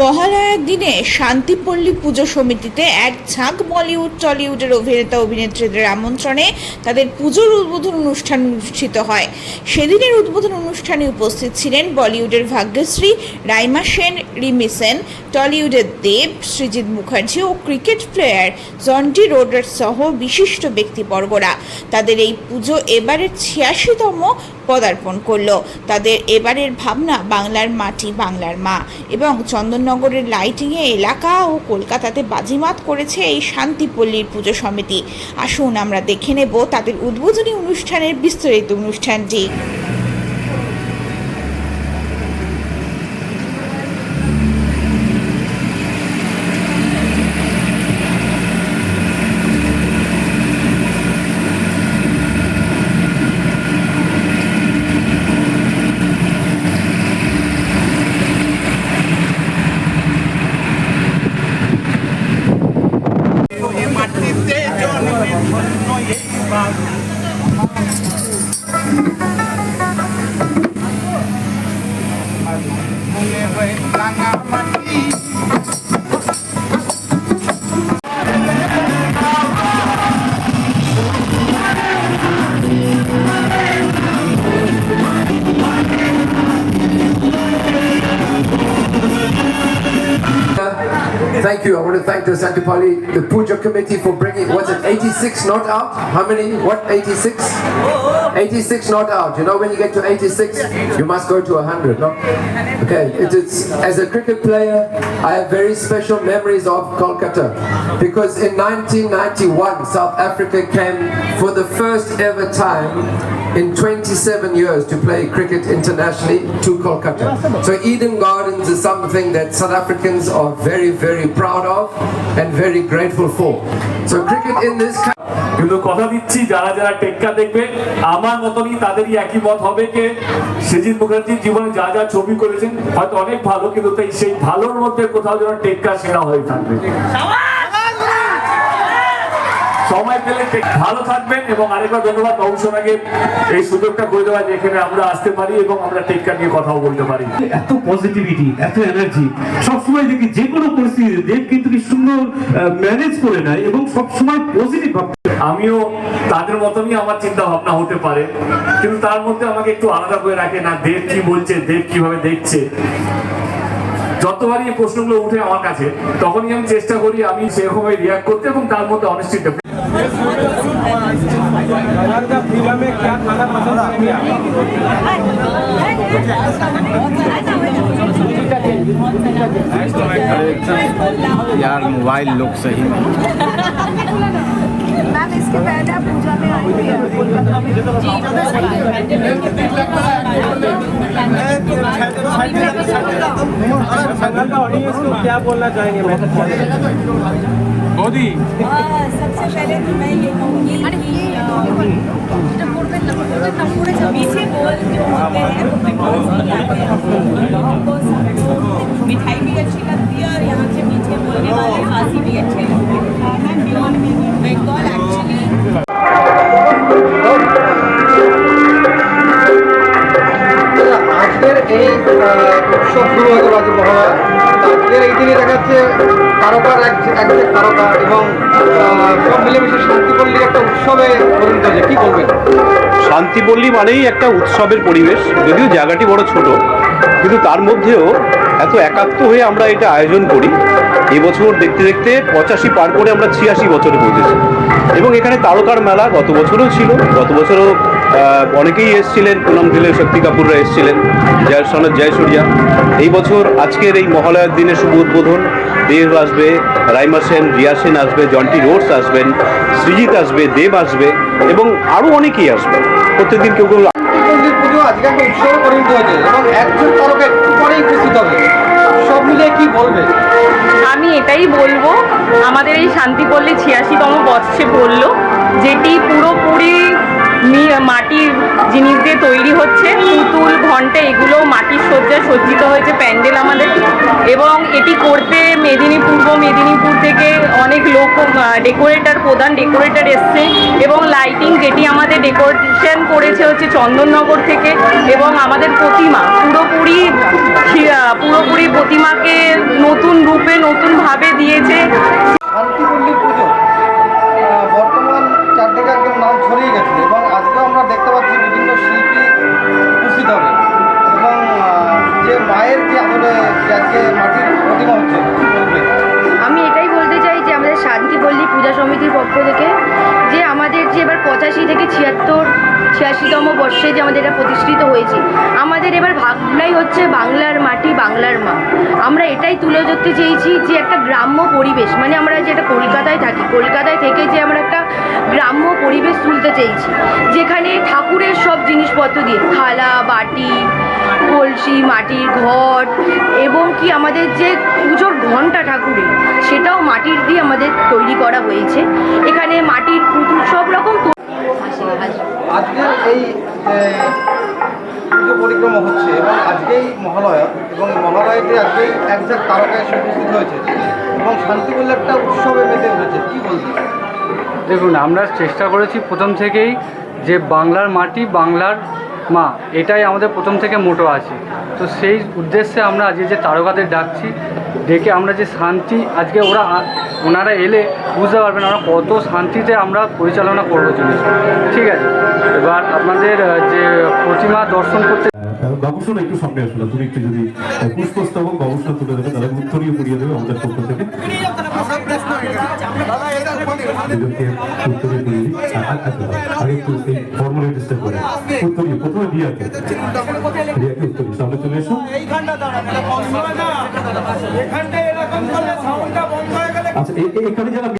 মহালয়ার দিনে শান্তিপল্লী পুজো সমিতিতে এক ঝাঁক বলিউড, টলিউডের অভিনেতা, অভিনেত্রীদের আমন্ত্রণে তাদের পুজোর উদ্বোধন অনুষ্ঠান অনুষ্ঠিত হয়। সেদিনের উদ্বোধন অনুষ্ঠানে উপস্থিত ছিলেন বলিউডের ভাগ্যশ্রী রাইমা সেন, রিমি সেন, টলিউডের দেব সৃজিত মুখার্জি ও ক্রিকেট প্লেয়ার জন্টি রোডার সহ বিশিষ্ট ব্যক্তিবর্গরা তাদের এই পুজো এবারের ছিয়াশিতম পদার্পণ করল। তাদের এবারের ভাবনা বাংলার মাটি, বাংলার মা এবং চন্দননগরের লাইটিংয়ে এলাকা ও কলকাতাতে বাজিমাত করেছে এই শান্তিপল্লীর পুজো সমিতি। আসুন আমরা দেখে নেব তাদের উদ্বোধনী অনুষ্ঠানের বিস্তারিত অনুষ্ঠানটি। Thank you. I want to thank the Santipali, the Puja committee for bringing, what's it, 86 not out? How many? What, 86? 86 not out. You know, when you get to 86, you must go to 100, no? Okay, it is, as a cricket player, I have very special memories of Kolkata. Because in 1991, South Africa came for the first ever time in 27 years to play cricket internationally to Kolkata. So Eden Gardens is something that South Africans are very, very proud of and very grateful for. So cricket in this country. কিন্তু কথা দিচ্ছি যারা যারা টেক্কা দেখবে আমার মতনই তাদেরই একই মত হবে যে সৃজিত মুখার্জির জীবনে যা যা ছবি করেছেন হয়তো অনেক ভালো কিন্তু তাই সেই ভালোর মধ্যে কোথাও যেন টেক্কা সেরা হয়ে থাকবে সময় পেলে ভালো থাকবেন এবং আরেকবার ধন্যবাদ বাবু সোনাকে এই সুযোগটা করে দেওয়া যেখানে আমরা আসতে পারি এবং আমরা টেক্কা নিয়ে কথাও বলতে পারি। এত পজিটিভিটি এত এনার্জি সবসময় দেখি যে কোনো পরিস্থিতিতে দেব কিন্তু কি সুন্দর ম্যানেজ করে নেয় এবং সবসময় পজিটিভ ভাবতে আমিও তাদের মতনই আমার চিন্তা ভাবনা হতে পারে কিন্তু তার মধ্যে আমাকে একটু আলাদা করে রাখে না দেব কি বলছে দেব কীভাবে দেখছে। যতবারই এই প্রশ্নগুলো উঠে আমার কাছে তখনই আমি চেষ্টা করি আমি সেরকমভাবে রিয়াক্ট করতে এবং তার মধ্যে का में क्या खाना पसंद करेंगे यार, मोबाइल लोग सही में मैम, इसके पहले पूजा में आई थी। क्या बोलना चाहेंगे मोदी। सबसे पहले तो मैं ये कहूँगी बोल जो होते हैं आते हैं मिठाई भी अच्छी लगती है और यहाँ के मीठे बोलने वाले खांसी भी अच्छे लगते हैं। এই উৎসব শুরু হয়ে গেল আজ মহালয়া তো এই দিনে দেখা যাচ্ছে তারকার এক এক এক তারকা এবং সব মিলেমিশে শান্তিপল্লীর একটা উৎসবে পরিণত হয়েছে কি বলবেন শান্তিপল্লী মানেই একটা উৎসবের পরিবেশ, যদিও জায়গাটি বড় ছোট, কিন্তু তার মধ্যেও এত একাত্ম হয়ে আমরা এটা আয়োজন করি। এবছর দেখতে দেখতে পঁচাশি পার করে আমরা ছিয়াশি বছরে পৌঁছেছি। এবং এখানে তারকার মেলা গত বছরও ছিল, গত বছরও অনেকেই এসেছিলেন পুনম দিলে শক্তি কাপুররা এসেছিলেন জয় সনদ জয়সূর্যা এই বছর আজকের এই মহালয়ার দিনে শুভ উদ্বোধন। দেব আসবে রাইমা সেন রিয়া সেন আসবে জন্টি রোডস আসবেন সৃজিত আসবে দেব আসবে এবং আরও অনেকেই আসবে। প্রত্যেকদিন কেউ কেউ আজকে একটা উৎসবে পরিণত হয়েছে এবং একজন তারকা একটু পরেই উপস্থিত হবে। সব মিলিয়ে কি বলবেন আমি এটাই বলব আমাদের এই শান্তিপল্লী ছিয়াশিতম বর্ষে পড়ল যেটি পুরোপুরি মাটির জিনিস দিয়ে তৈরি হচ্ছে, পুতুল, ঘণ্টা, এগুলো মাটির সজ্জায় সজ্জিত হয়েছে, প্যান্ডেল আমাদের। এবং এটি করতে মেদিনীপুর পূর্ব মেদিনীপুর থেকে অনেক লোক ডেকোরেটর প্রধান ডেকোরেটর এসছে এবং লাইটিং যেটি আমাদের ডেকোরেশন করেছে হচ্ছে চন্দননগর থেকে এবং আমাদের প্রতিমা, পুরোপুরি পুরোপুরি প্রতিমাকে নতুন রূপে, নতুনভাবে মায়ের আমি এটাই বলতে চাই যে আমাদের শান্তিপল্লী পূজা সমিতির পক্ষ থেকে যে আমাদের যে এবার পঁচাশি থেকে ছিয়াত্তর, ছিয়াশিতম বর্ষে যে আমাদের এটা প্রতিষ্ঠিত হয়েছে, আমাদের এবার ভাবনাই হচ্ছে বাংলার মাটি বাংলার মা। আমরা এটাই তুলে ধরতে চেয়েছি যে একটা গ্রাম্য পরিবেশ মানে আমরা যেটা কলকাতায় থাকি, কলকাতায় থেকে যে আমরা একটা গ্রাম্য পরিবেশ তুলতে চেয়েছি। যেখানে ঠাকুরের সব জিনিসপত্র দিয়ে, থালা, বাটি, কলসি, মাটির ঘট এবং কি আমাদের যে পুজোর ঘণ্টা ঠাকুরের, সেটাও মাটির দিয়ে আমাদের তৈরি করা হয়েছে। এখানে মাটির পুতুল সব রকম পরিক্রমা হচ্ছে এবং আজকেই মহালয়া এবং মহালয়াতে আজকেই এক ঝাঁক তারকা এসে উপস্থিত হয়েছে। এবং শান্তিপূর্ণ একটা উৎসবে মেতে উঠেছে, কি বলবেন দেখুন আমরা চেষ্টা করেছি প্রথম থেকেই যে বাংলার মাটি বাংলার মা এটাই আমাদের প্রথম থেকে মোটো আছে। তো সেই উদ্দেশ্যে আমরা আজকে যে তারকাদের ডাকছি ডেকে আমরা যে শান্তি আজকে ওরা ওনারা এলে বুঝতে পারবেন আমরা কত শান্তিতে আমরা পরিচালনা করব জিনিস ঠিক আছে এবার আপনাদের যে প্রতিমা দর্শন করতে গবেষণা একটু সামনে তুমি একটু যদি পুষ্পস্তবক গবেষণা তুলে দেবে তাহলে উত্তরীয় পড়িয়ে দেবে আমাদের পক্ষ থেকে। আচ্ছা, আগে একটু ফর্মালিটিসটা করে। প্রথমে রিয়াকে রিয়াকে সামনে চলে এসো। এখানে যারা